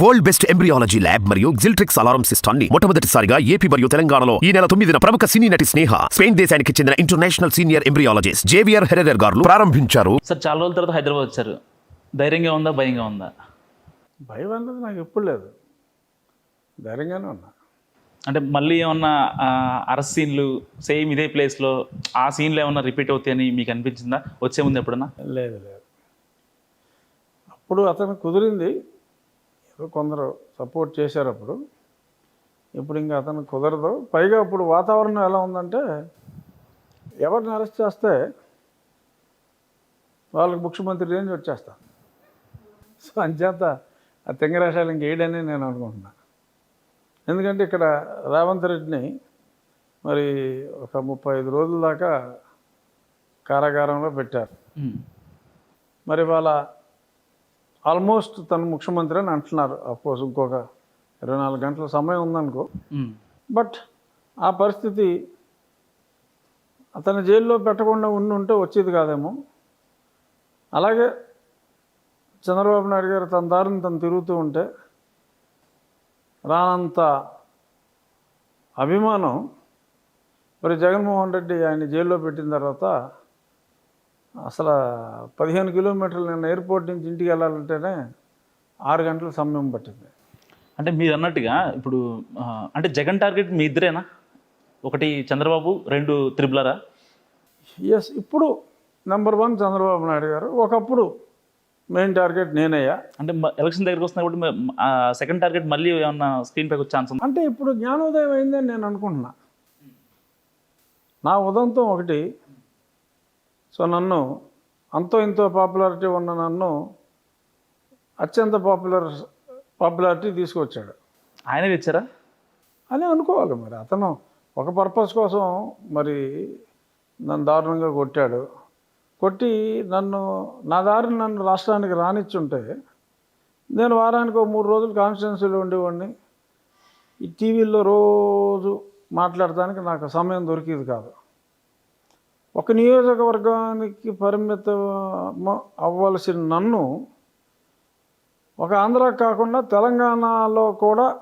World best embryology lab మరియు జిల్ట్రిక్స్ alarm సిస్టాన్ని మొట్టమొదటిసారిగా AP మరియు తెలంగాణలో ఈ నెల తొమ్మిదిన ప్రముఖ సినీ నటి స్నేహ స్పెయిన్ దేశానికి చెందిన international senior embryologist Javier Herrera గారు ప్రారంభించారు. సార్ చాలా రోజుల తర్వాత హైదరాబాద్ వచ్చారు. ధైర్యంగా ఉందా భయంగా ఉందా? భయం అన్నది నాకు ఎప్పుడు లేదు. ధైర్యంగానే ఉన్నా. అంటే మళ్ళీ ఏమన్నా అరెస్ట్ సీన్లు సేమ్ ఇదే ప్లేస్లో ఆ సీన్లు ఏమన్నా రిపీట్ అవుతాయని మీకు అనిపించిందా? వచ్చే ముందు ఎప్పుడన్నా? లేదు లేదు. అప్పుడు అతను కుదిరింది. కొందరు సపోర్ట్ చేశారు అప్పుడు. ఇప్పుడు ఇంకా అతను కుదరదు. పైగా ఇప్పుడు వాతావరణం ఎలా ఉందంటే ఎవరిని అరెస్ట్ చేస్తే వాళ్ళకి ముఖ్యమంత్రి రేంజ్ వచ్చేస్తా. సో అంచేత ఆ తెంగరాశాలు ఇంకేయడని నేను అనుకుంటున్నా. ఎందుకంటే ఇక్కడ రేవంత్ రెడ్డిని మరి ఒక ముప్పై ఐదు రోజుల దాకా కారాగారంలో పెట్టారు. మరి వాళ్ళ ఆల్మోస్ట్ తను ముఖ్యమంత్రి అని అంటున్నారు. అఫ్కోర్స్ ఇంకొక ఇరవై నాలుగు గంటల సమయం ఉందనుకో. బట్ ఆ పరిస్థితి అతను జైల్లో పెట్టకుండా ఉండి ఉంటే వచ్చేది కాదేమో. అలాగే చంద్రబాబు నాయుడు గారు తన దారిని తను తిరుగుతూ ఉంటే రానంత అభిమానం మరి జగన్మోహన్ రెడ్డి ఆయన జైల్లో పెట్టిన తర్వాత అసలు పదిహేను కిలోమీటర్లు నేను ఎయిర్పోర్ట్ నుంచి ఇంటికి వెళ్ళాలంటేనే ఆరు గంటల సమయం పట్టింది. అంటే మీరు అన్నట్టుగా ఇప్పుడు అంటే జగన్ టార్గెట్ మీ ఇద్దరేనా? ఒకటి చంద్రబాబు రెండు త్రిబులరా? ఎస్ ఇప్పుడు నెంబర్ వన్ చంద్రబాబు నాయుడు గారు ఒకప్పుడు మెయిన్ టార్గెట్ నేనయ్యా. అంటే ఎలక్షన్ దగ్గరికి వస్తున్నా కూడా సెకండ్ టార్గెట్ మళ్ళీ ఏమన్నా స్క్రీన్ పైకి వచ్చే ఛాన్స్ ఉందా? అంటే ఇప్పుడు జ్ఞానోదయం అయిందని నేను అనుకుంటున్నా. నా ఉదంతం ఒకటి సో నన్ను అంతో ఇంతో పాపులారిటీ ఉన్న నన్ను అత్యంత పాపులర్ పాపులారిటీ తీసుకొచ్చాడు. ఆయనే తెచ్చారా? అని అనుకోవాలి మరి. అతను ఒక పర్పస్ కోసం మరి నన్ను దారుణంగా కొట్టాడు. కొట్టి నన్ను నా దారిని నన్ను రాష్ట్రానికి రానిచ్చుంటే నేను వారానికి ఒక మూడు రోజులు కాన్స్టిట్యున్సీలో ఉండేవాడిని. ఈ టీవీల్లో రోజు మాట్లాడటానికి నాకు సమయం దొరికేది కాదు. ఒక నియోజకవర్గానికి పరిమితం అవ్వాల్సిన నన్ను ఒక ఆంధ్ర కాకుండా తెలంగాణలో కూడా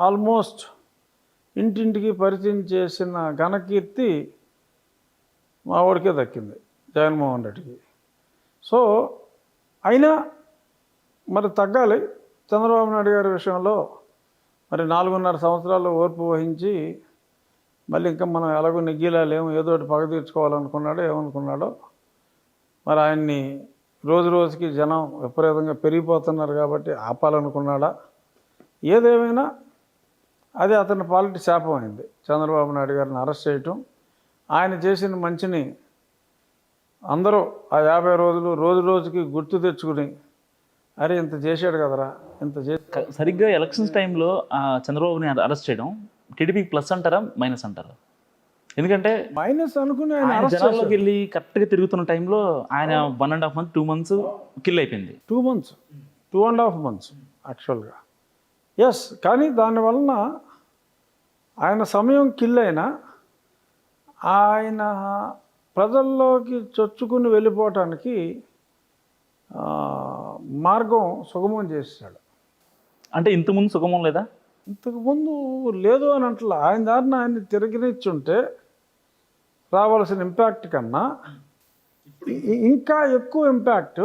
ఆల్మోస్ట్ ఇంటింటికి పరిచయం చేసిన ఘనకీర్తి మా వాడికే దక్కింది జగన్మోహన్ రెడ్డికి. సో అయినా మరి తగ్గాలి. చంద్రబాబు నాయుడు గారి విషయంలో మరి నాలుగున్నర సంవత్సరాలు ఓర్పు వహించి మళ్ళీ ఇంకా మనం ఎలాగో నెగ్గీలాలేము ఏదో ఒకటి పగ తీర్చుకోవాలనుకున్నాడో ఏమనుకున్నాడో మరి ఆయన్ని రోజు రోజుకి జనం విపరీతంగా పెరిగిపోతున్నారు కాబట్టి ఆపాలనుకున్నాడా? ఏదేమైనా అది అతని పాలిటి శాపం అయింది. చంద్రబాబు నాయుడు గారిని అరెస్ట్ చేయటం ఆయన చేసిన మంచిని అందరూ ఆ యాభై రోజులు రోజు రోజుకి గుర్తు తెచ్చుకుని అరే ఇంత చేశాడు కదరా ఇంత చేసి సరిగ్గా ఎలక్షన్స్ టైంలో చంద్రబాబుని అరెస్ట్ చేయడం టీడీపీకి ప్లస్ అంటారా మైనస్ అంటారా? ఎందుకంటే మైనస్ అనుకుని ఆయన జనాల్లోకి వెళ్ళి కరెక్ట్గా తిరుగుతున్న టైంలో ఆయన one and half month two months kill అయిపోయింది. Two months two and half months యాక్చువల్గా ఎస్ కానీ దానివలన ఆయన సమయం కిల్ అయినా ఆయన ప్రజల్లోకి చొచ్చుకుని వెళ్ళిపోవటానికి మార్గం సుగమం చేశాడు. అంటే ఇంతకుముందు సుగమం లేదా? ఇంతకుముందు లేదు అని అంటలా. ఆయన దారిని ఆయన తిరగనిచ్చుంటే రావాల్సిన ఇంపాక్ట్ కన్నా ఇంకా ఎక్కువ ఇంపాక్ట్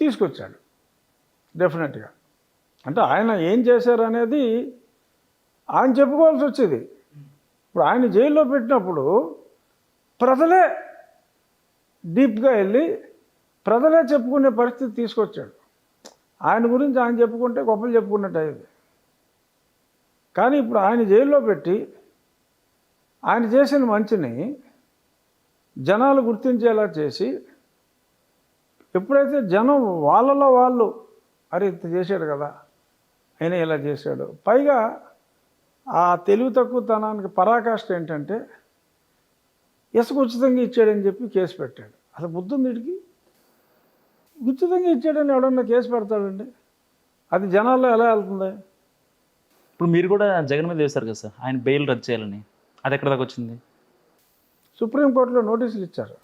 తీసుకొచ్చాడు. డెఫినెట్గా అంటే ఆయన ఏం చేశారు అనేది ఆయన చెప్పుకోవాల్సి వచ్చేది. ఇప్పుడు ఆయన జైల్లో పెట్టినప్పుడు ప్రజలే డీప్గా వెళ్ళి ప్రజలే చెప్పుకునే పరిస్థితి తీసుకొచ్చాడు. ఆయన గురించి ఆయన చెప్పుకుంటే గొప్పలు చెప్పుకున్నట్టు అయ్యేది. కానీ ఇప్పుడు ఆయన జైల్లో పెట్టి ఆయన చేసిన మంచిని జనాలు గుర్తించేలా చేసి ఎప్పుడైతే జనం వాళ్ళలో వాళ్ళు అరే ఇంత చేశాడు కదా ఆయన ఇలా చేశాడు. పైగా ఆ తెలివి తక్కువతనానికి పరాకాష్ట ఏంటంటే ఇసుక ఉచితంగా ఇచ్చాడని చెప్పి కేసు పెట్టాడు. అసలు బుద్ధుంది వీడికి? ఉచితంగా ఇచ్చాడని ఎవడన్నా కేసు పెడతాడండి? అది జనాల్లో ఎలా వెళ్తుంది? ఇప్పుడు మీరు కూడా జగన్ మీద వేశారు కదా సార్? ఆయన బెయిల్ రద్దు చేయాలని. అది ఎక్కడ దాకా వచ్చింది? సుప్రీంకోర్టులో నోటీసులు ఇచ్చారు.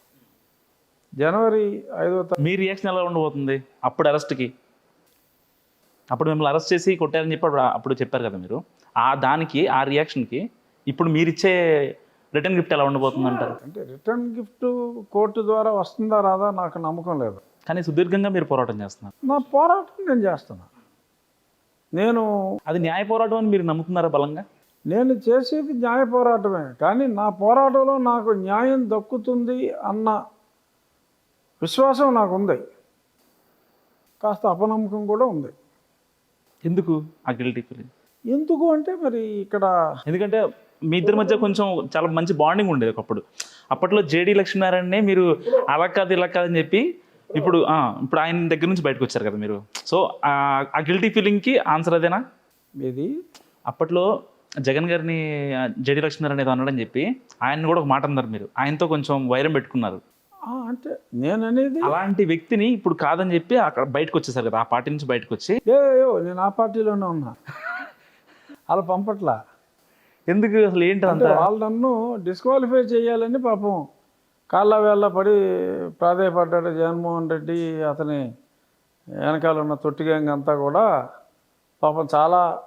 జనవరి ఐదో మీ రియాక్షన్ ఎలా ఉండబోతుంది అప్పుడు అరెస్ట్కి? అప్పుడు మిమ్మల్ని అరెస్ట్ చేసి కొట్టారని చెప్పి అప్పుడు చెప్పారు కదా మీరు. ఆ దానికి ఆ రియాక్షన్కి ఇప్పుడు మీరు ఇచ్చే రిటర్న్ గిఫ్ట్ ఎలా ఉండబోతుంది అంటారు? అంటే రిటర్న్ గిఫ్ట్ కోర్టు ద్వారా వస్తుందా రాదా నాకు నమ్మకం లేదు. కానీ సుదీర్ఘంగా మీరు పోరాటం చేస్తున్నారు. నా పోరాటం నేను చేస్తున్నా. నేను అది న్యాయ పోరాటం అని మీరు నమ్ముతున్నారా బలంగా? నేను చేసేది న్యాయ పోరాటమే కానీ నా పోరాటంలో నాకు న్యాయం దక్కుతుంది అన్న విశ్వాసం నాకు ఉంది కాస్త అపనమ్మకం కూడా ఉంది. ఎందుకు ఆ గిల్టీ ఫీలింగ్ ఎందుకు అంటే మరి ఇక్కడ ఎందుకంటే మీ ఇద్దరి మధ్య కొంచెం చాలా మంచి బాండింగ్ ఉండేది ఒకప్పుడు. అప్పట్లో జేడి లక్ష్మీనారాయణనే మీరు అలా కాదు ఇలా కాదు అని చెప్పి ఇప్పుడు ఇప్పుడు ఆయన దగ్గర నుంచి బయటకు వచ్చారు కదా మీరు. సో ఆ- గిల్టీ ఫీలింగ్కి ఆన్సర్ అదేనా? ఇది అప్పట్లో జగన్ గారిని జేడి లక్ష్మీనారాయణ ఏదో అన్నాడని చెప్పి ఆయన కూడా ఒక మాట అన్నారు మీరు. ఆయనతో కొంచెం వైరం పెట్టుకున్నారు. అంటే నేననేది అలాంటి వ్యక్తిని ఇప్పుడు కాదని చెప్పి అక్కడ బయటకు వచ్చేసారు కదా ఆ పార్టీ నుంచి బయటకు వచ్చి. ఏ ఏ, నేను ఆ పార్టీలోనే ఉన్నా. అలా పంపట్లా? ఎందుకు అసలు ఏంటి అంటే అంత వాళ్ళు నన్ను డిస్క్వాలిఫై చేయాలని పాపం. కాళ్ళ వేళ్ళ పడి ప్రాధాయపడ్డాడు జగన్మోహన్ రెడ్డి అతని వెనకాల ఉన్న తొట్టి గ్యాంగ్ అంతా కూడా పాపం చాలా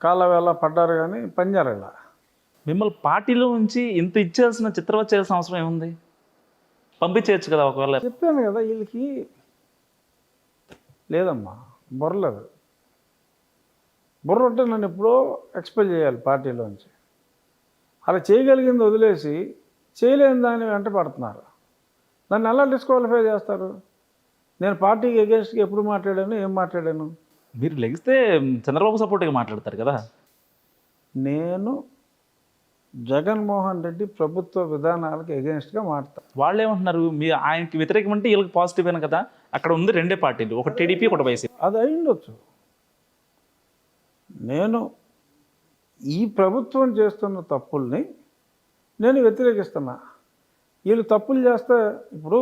కాళ్ళ వేళ్ళ పడ్డారు కానీ పనిచేయరు ఇలా. మిమ్మల్ని పార్టీలో ఉంచి ఇంత ఇచ్చేయాల్సిన చిత్రవత చేయాల్సిన అవసరం ఏముంది? పంపించేయచ్చు కదా ఒకవేళ. చెప్పాను కదా వీళ్ళకి. లేదమ్మా బుర్రలేదు బుర్ర ఉంటే నన్ను ఎప్పుడో ఎక్స్పెల్ చేయాలి పార్టీలోంచి అలా చేయగలిగింది వదిలేసి చేయలేని దాన్ని వెంట పడుతున్నారు నన్ను ఎలా డిస్క్వాలిఫై చేస్తారు? నేను పార్టీకి అగేన్స్ట్గా ఎప్పుడు మాట్లాడాను? ఏం మాట్లాడాను? మీరు లెగిస్తే చంద్రబాబు సపోర్ట్గా మాట్లాడతారు కదా? నేను జగన్మోహన్ రెడ్డి ప్రభుత్వ విధానాలకు ఎగెన్స్ట్గా మాట్లాడతాను వాళ్ళు ఏమంటున్నారు మీ ఆయనకి వ్యతిరేకం అంటే వీళ్ళకి పాజిటివ్ అయినా కదా? అక్కడ ఉంది రెండే పార్టీలు ఒక టీడీపీ ఒకటి వైసీపీ. అది అయిండొచ్చు నేను ఈ ప్రభుత్వం చేస్తున్న తప్పుల్ని నేను వ్యతిరేకిస్తున్నా. వీళ్ళు తప్పులు చేస్తే ఇప్పుడు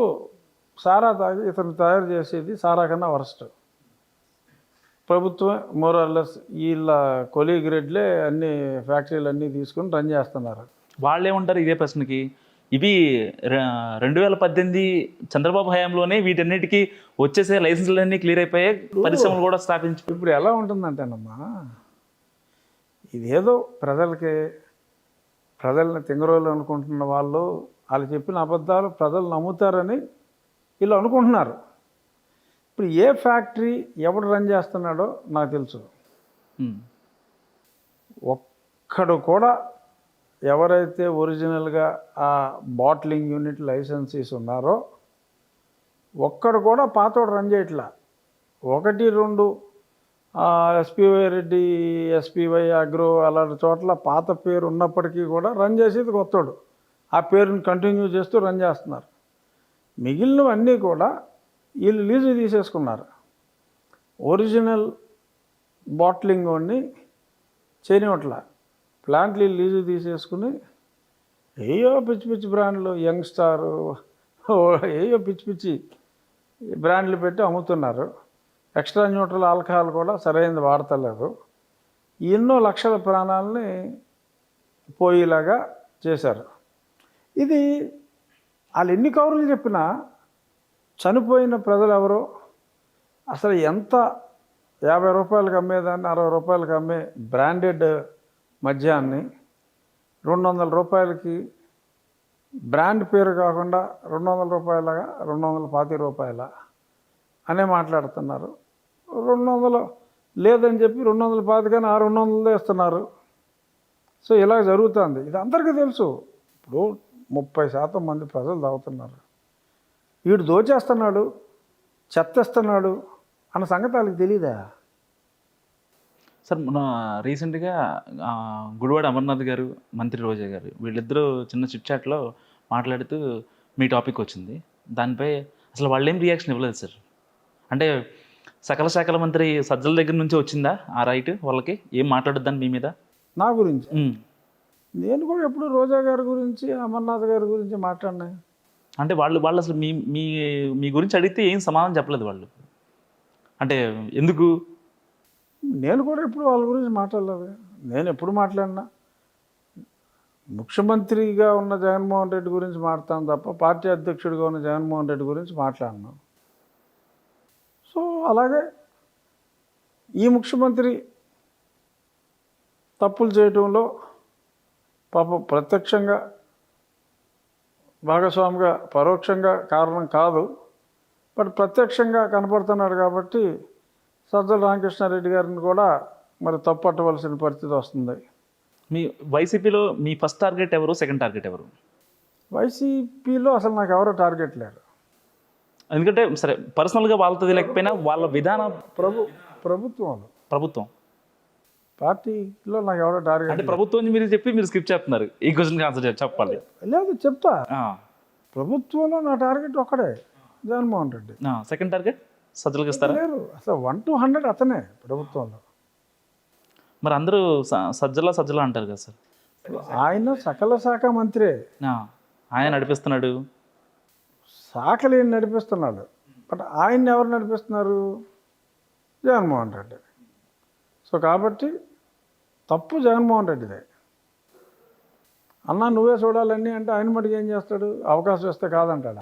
సారా తాగి ఇతను తయారు చేసేది సారా కన్నా వరస్ట్. ప్రభుత్వం మోరల్లెస్ వీళ్ళ కొలీగ్ రెడ్లే అన్ని ఫ్యాక్టరీలు అన్నీ తీసుకుని రన్ చేస్తున్నారు. వాళ్ళు ఏమంటారు ఇదే ప్రశ్నకి. ఇవి రెండు వేల పద్దెనిమిది చంద్రబాబు హయాంలోనే వీటన్నిటికీ వచ్చేసే లైసెన్సులన్నీ క్లియర్ అయిపోయాయి పరిశ్రమలు కూడా స్థాపించి ఇప్పుడు ఎలా ఉంటుందంటేనమ్మా ఇదేదో ప్రజలకి ప్రజల్ని తింగరోళ్ళు అనుకుంటున్న వాళ్ళు వాళ్ళు చెప్పిన అబద్ధాలు ప్రజలు నమ్ముతారని వీళ్ళు అనుకుంటున్నారు. ఇప్పుడు ఏ ఫ్యాక్టరీ ఎవడు రన్ చేస్తున్నాడో నాకు తెలుసు. ఒక్కడు కూడా ఎవరైతే ఒరిజినల్గా ఆ బాట్లింగ్ యూనిట్ లైసెన్సీస్ ఉన్నారో ఒక్కడు కూడా పాతోడు రన్ చేయట్లా. ఒకటి రెండు ఎస్పీవై రెడ్డి ఎస్పీవై అగ్రో అలాంటి చోట్ల పాత పేరు ఉన్నప్పటికీ కూడా రన్ చేసేది కొత్తోడు. ఆ పేరుని కంటిన్యూ చేస్తూ రన్ చేస్తున్నారు. మిగిలినవన్నీ కూడా వీళ్ళు లీజు తీసేసుకున్నారు. ఒరిజినల్ బాట్లింగ్ వాడిని చేయనివట్ల ప్లాంట్లు లీజు తీసేసుకుని ఏయో పిచ్చి పిచ్చి బ్రాండ్లు యంగ్స్టారు ఏయో పిచ్చి పిచ్చి బ్రాండ్లు పెట్టి అమ్ముతున్నారు. ఎక్స్ట్రా న్యూట్రల్ ఆల్కహాల్ కూడా సరైనది వాడతలేదు. ఎన్నో లక్షల ప్రాణాలని పోయేలాగా చేశారు. ఇది వాళ్ళు ఎన్ని కౌరులు చెప్పినా చనిపోయిన ప్రజలు ఎవరో అసలు ఎంత యాభై రూపాయలకు అమ్మేదాన్ని అరవై రూపాయలకు అమ్మే బ్రాండెడ్ మద్యాన్ని రెండు వందల రూపాయలకి బ్రాండ్ పేరు కాకుండా రెండు వందల రూపాయలగా రెండు వందల పాతి రూపాయల అనే మాట్లాడుతున్నారు. రెండు వందలు లేదని చెప్పి రెండు వందల పాతికని ఆ రెండు వందలు ఇస్తున్నారు. సో ఇలా జరుగుతుంది. ఇది అందరికీ తెలుసు. ఇప్పుడు ముప్పై శాతం మంది ప్రజలు తాగుతున్నారు. వీడు దోచేస్తున్నాడు చెత్తేస్తున్నాడు అన్న సంగతి వాళ్ళకి తెలీదా? సార్ మన రీసెంట్గా గుడివాడ అమర్నాథ్ గారు మంత్రి రోజా గారు వీళ్ళిద్దరూ చిన్న చిట్ చాట్లో మాట్లాడుతూ మీ టాపిక్ వచ్చింది. దానిపై అసలు వాళ్ళు ఏం రియాక్షన్ ఇవ్వలేదు సార్. అంటే సకల శాఖల మంత్రి సజ్జల దగ్గర నుంచి వచ్చిందా ఆ రైట్ వాళ్ళకి? ఏం మాట్లాడొద్దని మీ మీద? నా గురించి. నేను కూడా ఎప్పుడు రోజా గారి గురించి అమర్నాథ్ గారి గురించి మాట్లాడినా. అంటే వాళ్ళు వాళ్ళు అసలు మీ మీ మీ గురించి అడిగితే ఏం సమాధానం చెప్పలేదు వాళ్ళు? అంటే ఎందుకు? నేను కూడా ఎప్పుడు వాళ్ళ గురించి మాట్లాడలేదు. నేను ఎప్పుడు మాట్లాడినా. ముఖ్యమంత్రిగా ఉన్న జగన్మోహన్ రెడ్డి గురించి మాట్లాడతాను తప్ప పార్టీ అధ్యక్షుడిగా ఉన్న జగన్మోహన్ రెడ్డి గురించి మాట్లాడను. సో అలాగే ఈ ముఖ్యమంత్రి తప్పులు చేయటంలో పాప ప్రత్యక్షంగా భాగస్వామిగా పరోక్షంగా కారణం కాదు. బట్ ప్రత్యక్షంగా కనపడుతున్నాడు కాబట్టి సజ్జల రామకృష్ణారెడ్డి గారిని కూడా మరి తప్పట్టవలసిన పరిస్థితి వస్తుంది. మీ వైసీపీలో మీ ఫస్ట్ టార్గెట్ ఎవరు సెకండ్ టార్గెట్ ఎవరు? వైసీపీలో అసలు నాకు ఎవరో టార్గెట్ లేరు. ఎందుకంటే సరే పర్సనల్గా వాళ్ళతో లేకపోయినా వాళ్ళ విధాన ప్రభు ప్రభుత్వంలో ప్రభుత్వం. పార్టీలో నాకు ఎవరో టార్గెట్ అంటే ప్రభుత్వం మీరు చెప్పి మీరు స్కిప్ చేస్తున్నారు. ఈ క్వశ్చన్ ఆన్సర్ చెప్పాలి. లేదు చెప్తా. ప్రభుత్వంలో నా టార్గెట్ ఒక్కడే జగన్మోహన్ రెడ్డి. సెకండ్ టార్గెట్ సజ్జలకు ఇస్తారా లేరు అసలు వన్ టు హండ్రెడ్ అతనే ప్రభుత్వంలో. మరి అందరూ సజ్జల సజ్జల అంటారు కదా సార్. ఆయన సకల శాఖ మంత్రే. ఆయన నడిపిస్తున్నాడు. శాఖలు నడిపిస్తున్నాడు. బట్ ఆయన్ని ఎవరు నడిపిస్తున్నారు? జగన్మోహన్ రెడ్డి. సో కాబట్టి తప్పు జగన్మోహన్ రెడ్డిదే. అన్నా నువ్వే చూడాలని అంటే ఆయన మటుకు ఏం చేస్తాడు? అవకాశం ఇస్తే కాదంటాడు?